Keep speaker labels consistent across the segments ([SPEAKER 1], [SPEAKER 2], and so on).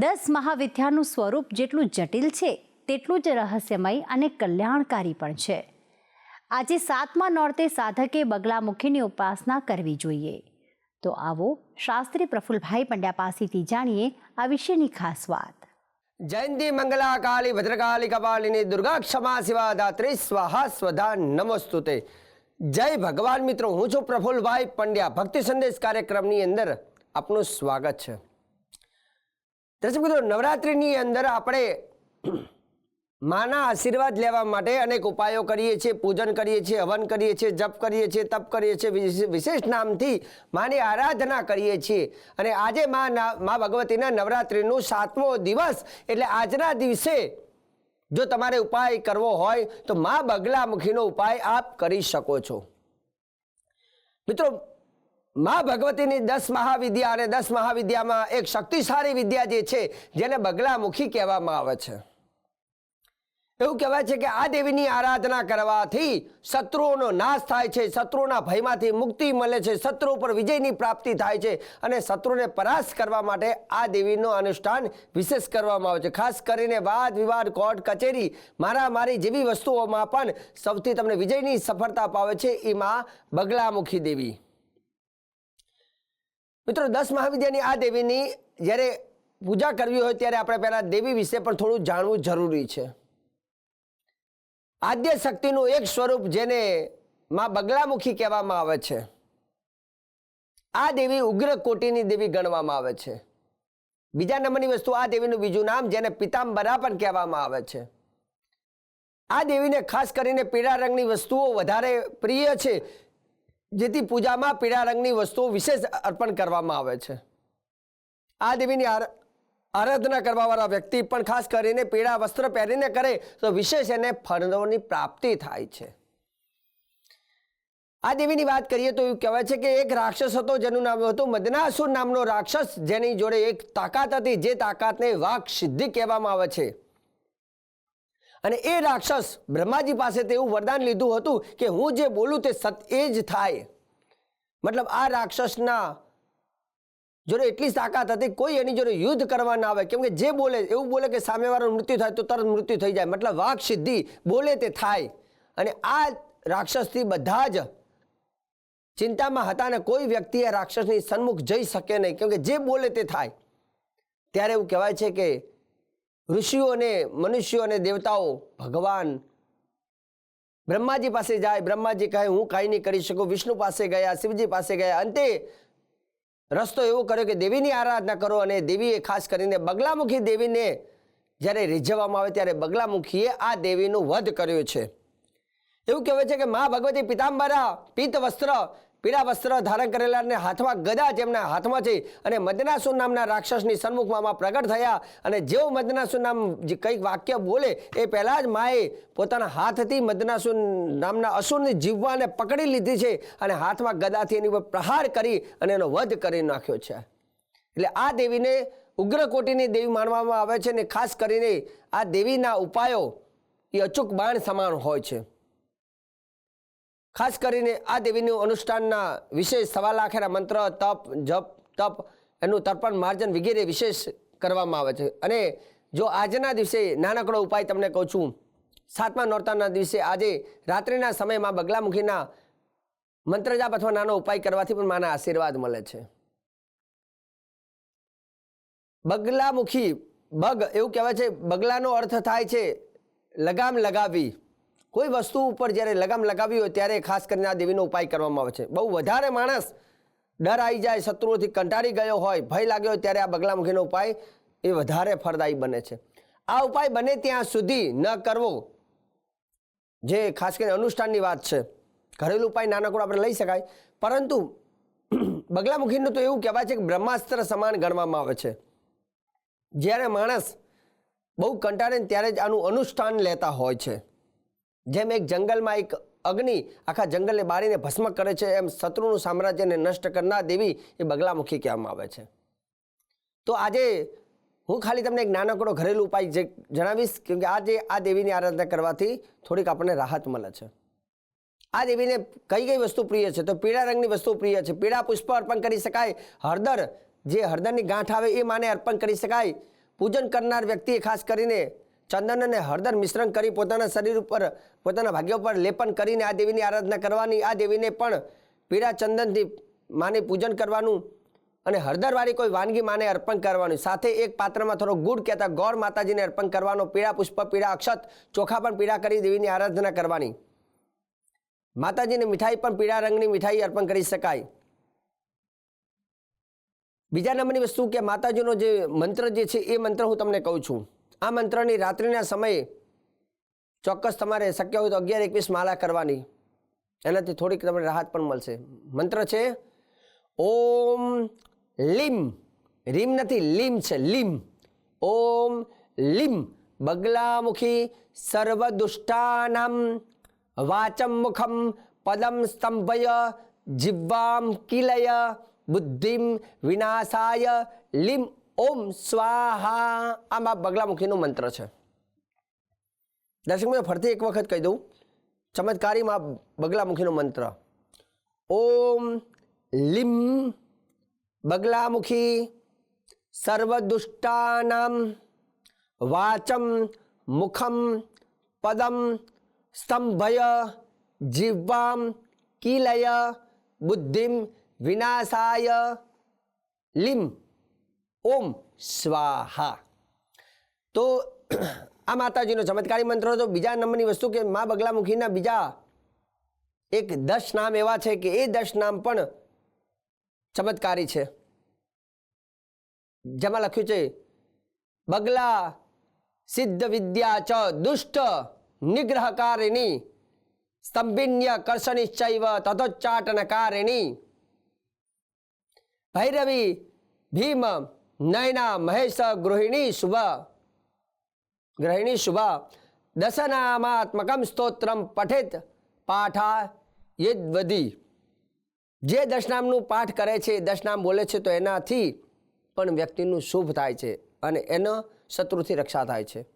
[SPEAKER 1] દસ મહાવિદ્યાનું સ્વરૂપ જેટલું જટિલ છે, તેટલું જ રહસ્યમય અને કલ્યાણકારી પણ છે. આજે સાતમા નોરતે સાધકે બગલામુખીની ઉપાસના કરવી જોઈએ. તો આવો શાસ્ત્રી પ્રફુલભાઈ પંડ્યા પાસેથી જાણીએ આ વિશેની ખાસ વાત.
[SPEAKER 2] જયંતી મંગલા કાળી ભદ્રકાળી કપાલિની દુર્ગા ક્ષમા શિવા, દાત્રી, સ્વાહા, સ્વધા, નમસ્તુતે. જય ભગવાન મિત્રો, હું છું પ્રફુલભાઈ પંડ્યા. ભક્તિ સંદેશ કાર્યક્રમની અંદર આપનું સ્વાગત છે. દર્શક મિત્રો, નવરાત્રિની અંદર આપણે માના આશીર્વાદ લેવા માટે અનેક ઉપાયો કરીએ છીએ. પૂજન કરીએ છીએ, હવન કરીએ છીએ, જપ કરીએ છીએ, તપ કરીએ છીએ. વિશેષ- નામથી માની આરાધના કરીએ છીએ. અને આજે મા મા ભગવતીના નવરાત્રિનું સાતમો દિવસ એટલે આજના દિવસે જો તમારે ઉપાય કરવો હોય તો મા બગલામુખીનો ઉપાય આપ કરી શકો છો. મિત્રો મા ભગવતીની દસ મહાવિદ્યા અને દસ મહાવિદ્યામાં એક શક્તિશાળી વિદ્યા જે છે, જેને બગલામુખી કહેવામાં આવે છે. એવું કહેવાય છે કે આ દેવીની આરાધના કરવાથી શત્રુઓનો નાશ થાય છે, શત્રુઓના ભયમાંથી મુક્તિ મળે છે, શત્રુ પર વિજયની પ્રાપ્તિ થાય છે અને શત્રુને પરાસ્ત કરવા માટે આ દેવીનું અનુષ્ઠાન વિશેષ કરવામાં આવે છે. ખાસ કરીને વાદ વિવાદ, કોર્ટ, કચેરી, મારામારી જેવી વસ્તુઓમાં પણ સૌથી તમને વિજયની સફળતા પાવે છે એમાં બગલામુખી દેવી. મિત્રો, દસ મહાવિદ્યાની આ દેવીની જ્યારે પૂજા કરવી હોય ત્યારે આપણે પહેલાં દેવી વિશે પણ થોડું જાણવું જરૂરી છે. આદ્ય શક્તિનું એક સ્વરૂપ જેને માં બગલામુખી કહેવામાં આવે છે. આ દેવી ઉગ્ર કોટીની દેવી ગણવામાં આવે છે. બીજા નંબરની વસ્તુ આ દેવીનું બીજું નામ જેને પિતાંબરા પણ કહેવામાં આવે છે. આ દેવીને ખાસ કરીને પીળા રંગની વસ્તુઓ વધારે પ્રિય છે. જેથી પૂજામાં પીળા રંગની વસ્તુઓ વિશેષ અર્પણ કરવામાં આવે છે. આ દેવીની આર- આરાધના કરવાવાળા વ્યક્તિ પણ ખાસ કરીને પીળા વસ્ત્ર પહેરીને કરે તો વિશેષ એને ફળોની પ્રાપ્તિ થાય છે. આ દેવીની વાત કરીએ તો એવું કહેવાય છે કે એક રાક્ષસ હતો, જેનું નામ હતું મદનાસુર નામનો રાક્ષસ, જેની જોડે એક તાકાત હતી, જે તાકાતને વાક સિદ્ધિ કહેવામાં આવે છે. અને એ રાક્ષસ બ્રહ્માજી પાસે તેવું વરદાન લીધું હતું કે હું જે બોલું તે સત એ જ થાય. મતલબ આ રાક્ષસના જોડે એટલી તાકાત હતી કોઈ એની જોડે યુદ્ધ કરવા ના આવે. કેમ કે જે બોલે, એવું બોલે કે સામેવાળાનું મૃત્યુ થાય તો તરત મૃત્યુ થઈ જાય. મતલબ વાક સિદ્ધિ બોલે તે થાય. અને આ રાક્ષસથી બધા જ ચિંતામાં હતા અને કોઈ વ્યક્તિ આ રાક્ષસની સન્મુખ જઈ શકે નહીં. કેમ કે જે બોલે તે થાય. ત્યારે એવું કહેવાય છે કે ઋષિઓ અને મનુષ્યો અને દેવતાઓ, ભગવાન બ્રહ્માજી પાસે જાય, બ્રહ્માજી કહે, હું કાંઈ નહીં કરી શકું. વિષ્ણુ પાસે ગયા, શિવજી પાસે ગયા. અંતે રસ્તો એવો કર્યો કે દેવીની આરાધના કરો અને દેવીએ ખાસ કરીને બગલામુખી દેવીને જ્યારે રીઝવવામાં આવે ત્યારે બગલામુખીએ આ દેવીનું વધ કર્યો છે. એવું કહેવાય છે કે મા ભગવતી પિતાંબરા પિત્ત વસ્ત્ર પીળા વસ્ત્ર ધારણ કરેલા અને હાથમાં ગદા જેમના હાથમાં છે અને મદનાસુર નામના રાક્ષસની સન્મુખમાં પ્રગટ થયા અને જેવો મદનાસુર નામ જે કંઈક વાક્ય બોલે એ પહેલાં જ માએ પોતાના હાથથી મદનાસુર નામના અસુરની જીવવાને પકડી લીધી છે અને હાથમાં ગદાથી એની ઉપર પ્રહાર કરી અને એનો વધ કરી નાખ્યો છે. એટલે આ દેવીને ઉગ્ર કોટીની દેવી માનવામાં આવે છે અને ખાસ કરીને આ દેવીના ઉપાયો એ અચૂક બાણ સમાન હોય છે. ખાસ કરીને આ દેવીનું અનુષ્ઠાનના વિશેષ સવા લાખેના મંત્ર, તપ, જપ, તપ એનું તર્પણ, માર્જન વગેરે વિશેષ કરવામાં આવે છે. અને જો આજના દિવસે નાનકડો ઉપાય તમને કહું છું, સાતમા નોરતાના દિવસે આજે રાત્રિના સમયમાં બગલામુખીના મંત્રજાપ અથવા નાનો ઉપાય કરવાથી પણ માના આશીર્વાદ મળે છે. બગલામુખી બગ એવું કહેવાય છે, બગલાનો અર્થ થાય છે, લગામ લગાવી. કોઈ વસ્તુ ઉપર જ્યારે લગામ લગાવી હોય ત્યારે ખાસ કરીને આ દેવીનો ઉપાય કરવામાં આવે છે. બહુ વધારે માણસ ડર આવી જાય, શત્રુઓથી કંટાળી ગયો હોય, ભય લાગ્યો હોય ત્યારે આ બગલામુખીનો ઉપાય એ વધારે ફળદાયી બને છે. આ ઉપાય બને ત્યાં સુધી ન કરવો, જે ખાસ કરીને અનુષ્ઠાનની વાત છે. ઘરેલું ઉપાય નાનકડો આપણે લઈ શકાય, પરંતુ બગલામુખીનું તો એવું કહેવાય છે કે બ્રહ્માસ્ત્ર સમાન ગણવામાં આવે છે. જ્યારે માણસ બહુ કંટાળે ત્યારે જ આનું અનુષ્ઠાન લેતા હોય છે. જેમ એક જંગલમાં એક અગ્નિ આખા જંગલને બાળીને ભસ્મ કરે છે, એમ શત્રુનું સામ્રાજ્યને નષ્ટ કરનાર દેવી એ બગલામુખી કહેવામાં આવે છે. તો આજે હું ખાલી તમને એક નાનકડો ઘરેલું ઉપાય જે જણાવીશ, કેમકે આજે આ દેવીની આરાધના કરવાથી થોડીક આપણને રાહત મળે છે. આ દેવીને કઈ કઈ વસ્તુ પ્રિય છે? તો પીળા રંગની વસ્તુ પ્રિય છે. પીળા પુષ્પ અર્પણ કરી શકાય, હળદર, જે હળદરની ગાંઠ આવે એ માને અર્પણ કરી શકાય. પૂજન કરનાર વ્યક્તિએ ખાસ કરીને ચંદન અને હળદર મિશ્રણ કરી પોતાના શરીર ઉપર, પોતાના ભાગ્ય ઉપર લેપન કરીને આ દેવીની આરાધના કરવાની. આ દેવીને પણ પીળા ચંદનથી માને પૂજન કરવાનું અને હળદરવાળી કોઈ વાનગી માને અર્પણ કરવાનું. સાથે એક પાત્રમાં થોડો ગુડ કહેતા ગૌર માતાજીને અર્પણ કરવાનો. પીળા પુષ્પ, પીળા અક્ષત, ચોખા પણ પીળા કરી દેવીની આરાધના કરવાની. માતાજીને મીઠાઈ પણ પીળા રંગની મીઠાઈ અર્પણ કરી શકાય. બીજા નંબરની વસ્તુ કે માતાજીનો જે મંત્ર જે છે એ મંત્ર હું તમને કહું છું. આ મંત્રની રાત્રિના સમયે ચોક્કસ તમારે શક્ય હોય તો અગિયાર એકવીસ માળા કરવાની. એનાથી થોડીક તમને રાહત પણ મળશે. મંત્ર છે, ઓમ લીમ. રીમ નથી, લીમ છે, લીમ. ઓમ લીમ. બગલામુખી સર્વદુષ્ટાનામ વાચમ મુખમ પદમ સ્તંભય જીવામ કિલય બુદ્ધિમ વિનાશાય લીમ. ઓમ સ્વાહા. આમાં બગલામુખીનો મંત્ર છે. દર્શક મિત્રો ફરતી એક વખત કહી દઉં. ચમત્કારી મા બગલામુખીનો મંત્ર. ઓમ લિમ બગલામુખી સર્વદુષ્ટાનામ વાચમ મુખમ પદમ સ્તંભય જીવવામ કિલય બુદ્ધિમ વિનાશાય લીમ. ઓમ સ્વાહા. તો આ માતાજીનો ચમત્કારી મંત્ર હતો. બીજા નંબરની વસ્તુ કે મા બગલામુખીના બીજા એક દસ નામ એવા છે કે એ દસ નામ પણ ચમત્કારી છે. જેમાં લખ્યું છે, બગલા સિદ્ધ વિદ્યા ચ દુષ્ટ નિગ્રહકારિણી સ્તંભિન્ય કર્ષણિશ્ચૈવ તથોચ્ચાટનકારિણી ભૈરવી ભીમ નયના મહેશ ગૃહિણી શુભ. ગ્રહિણી શુભા, દશનામાત્મકમ સ્તોત્રમ પઠિત પાઠા યદ્વદી જે દશનામનું પાઠ કરે છે દશનામ બોલે છે, તો એનાથી પણ વ્યક્તિનું શુભ થાય છે અને એનો શત્રુથી રક્ષા થાય છે.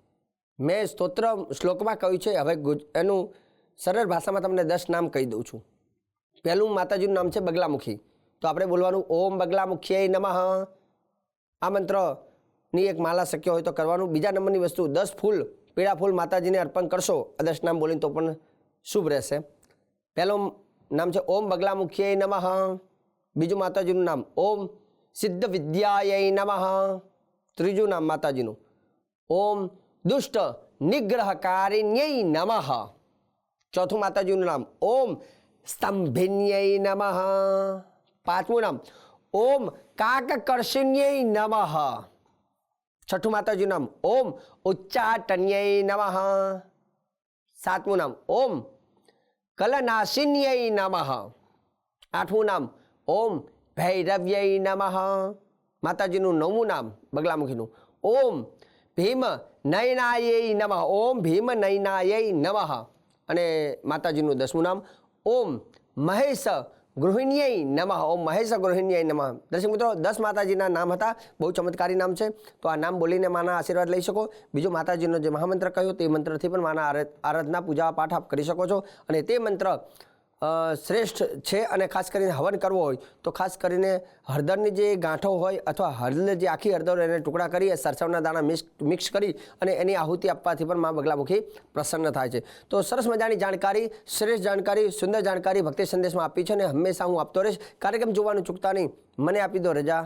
[SPEAKER 2] મેં સ્તોત્ર શ્લોકમાં કહ્યું છે, હવે એનું સરળ ભાષામાં તમને દસ નામ કહી દઉં છું. પહેલું માતાજીનું નામ છે બગલામુખી. તો આપણે બોલવાનું, ઓમ બગલામુખીય નમઃ. આ મંત્રની એક માલા શક્ય હોય તો કરવાનું. બીજા નંબરની વસ્તુ, દસ ફૂલ, પીળા ફૂલ માતાજીને અર્પણ કરશો. આદર્શ નામ બોલીને તો પણ શુભ રહેશે. પહેલું નામ છે, ઓમ બગલા મુખ્ય નમઃ. બીજું માતાજીનું નામ, ઓમ સિદ્ધ વિદ્યાય નમઃ. ત્રીજું નામ માતાજીનું, ઓમ દુષ્ટ નિગ્રહકારિણ્ય નમઃ. ચોથું માતાજીનું નામ, ઓમ સ્તંભિન્યય નમઃ. પાંચમું નામ ઓમ કાકકર્ષિન્યય નમઃ. છઠ્ઠું માતાજી નામ ઓમ ઉચ્ચાટન્ય નમઃ. સાતમું નામ ઓમ કલનાશિન્ય નમઃ. આઠમું નામ ઓમ ભૈરવ્ય નમઃ. માતાજીનું નવમું નામ બગલામુખીનું ઓમ ભીમ નયનાય નમઃ. ઓમ ભીમ નયનાય નમઃ. અને માતાજીનું દસમું નામ ઓમ મહેશ ગૃહિણ્યય નમઃ. ઓમ મહેશ ગૃહિણ્યય નમઃ. દર્શક મિત્રો, દસ માતાજીના નામ હતા. બહુ ચમત્કારી નામ છે. તો આ નામ બોલીને માના આશીર્વાદ લઈ શકો. બીજો માતાજીનો જે મહામંત્ર કહ્યો, તે મંત્રથી પણ માના આરા- આરાધના, પૂજા, પાઠ આપ કરી શકો છો. અને તે મંત્ર શ્રેષ્ઠ છે અને ખાસ કરીને હવન કરવો હોય, તો ખાસ કરીને હળદરની જે ગાંઠો હોય અથવા હળદર જે આખી હળદર એને ટુકડા કરી સરસવના દાણા મિક્સ મિક્સ કરી અને એની આહુતિ આપવાથી પણ મા બગલામુખી પ્રસન્ન થાય છે. તો સરસ મજાની જાણકારી, શ્રેષ્ઠ જાણકારી, સુંદર જાણકારી ભક્તિ સંદેશમાં આપી છે અને હંમેશા હું આપતો રહીશ. કાર્યક્રમ જોવાનું ચૂકતા નહીં. મને આપી દો રજા.